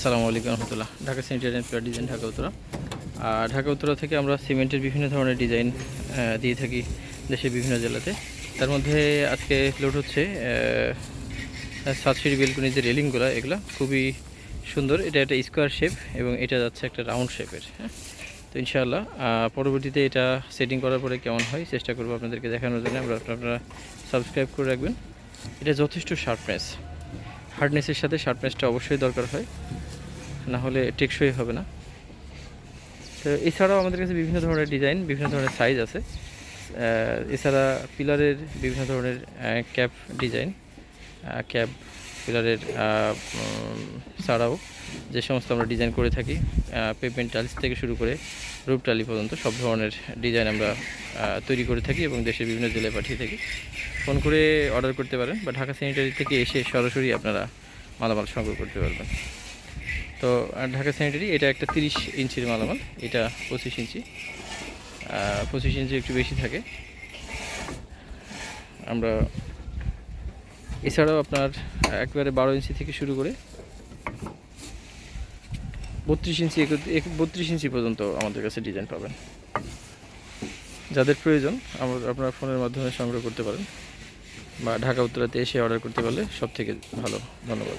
আসসালামু আলাইকুম রহমতুল্লাহ। ঢাকা অ্যান্ড প্লার ডিজাইন ঢাকা উত্তরা। আর ঢাকা উত্তরা থেকে আমরা সিমেন্টের বিভিন্ন ধরনের ডিজাইন দিয়ে থাকি দেশের বিভিন্ন জেলাতে। তার মধ্যে আজকে লোড হচ্ছে সাতশিরি বেলকুনি যে রেলিংগুলো, এগুলো খুবই সুন্দর। এটা একটা স্কোয়ার শেপ এবং এটা যাচ্ছে একটা রাউন্ড শেপের হ্যাঁ? তো ইনশাআল্লাহ পরবর্তীতে এটা সেটিং করার পরে কেমন হয় চেষ্টা করব আপনাদেরকে দেখানোর জন্য। আমরা আপনারা সাবস্ক্রাইব করে রাখবেন। এটা যথেষ্ট শার্পনেস হার্ডনেসের সাথে শার্পনেসটা অবশ্যই দরকার হয়। না হলে টেকসই হবে না। তো এছাড়াও আমাদের কাছে বিভিন্ন ধরনের ডিজাইন, বিভিন্ন ধরনের সাইজ আছে। এছাড়া পিলারের বিভিন্ন ধরনের ক্যাপ ডিজাইন ক্যাপ পিলারের ছাড়াও যে সমস্ত আমরা ডিজাইন করে থাকি পেমেন্ট টাইলস থেকে শুরু করে রূপ টালি পর্যন্ত সব ধরনের ডিজাইন আমরা তৈরি করে থাকি এবং দেশের বিভিন্ন জেলায় পাঠিয়ে থাকি। ফোন করে অর্ডার করতে পারেন বা ঢাকা স্যানিটারি থেকে এসে সরাসরি আপনারা মালামাল সংগ্রহ করতে পারবেন। তো ঢাকা স্যানিটারি এটা একটা তিরিশ ইঞ্চির মালামাল, এটা পঁচিশ ইঞ্চি। পঁচিশ ইঞ্চি একটু বেশি থাকে। আমরা, এছাড়াও আপনার একবারে বারো ইঞ্চি থেকে শুরু করে বত্রিশ ইঞ্চি বত্রিশ ইঞ্চি পর্যন্ত আমাদের কাছে ডিজাইন পাবেন। যাদের প্রয়োজন, আমরা আপনার ফোনের মাধ্যমে সংগ্রহ করতে পারেন বা ঢাকা উত্তরাতে এসে অর্ডার করতে পারলে সব থেকে ভালো, ধন্যবাদ।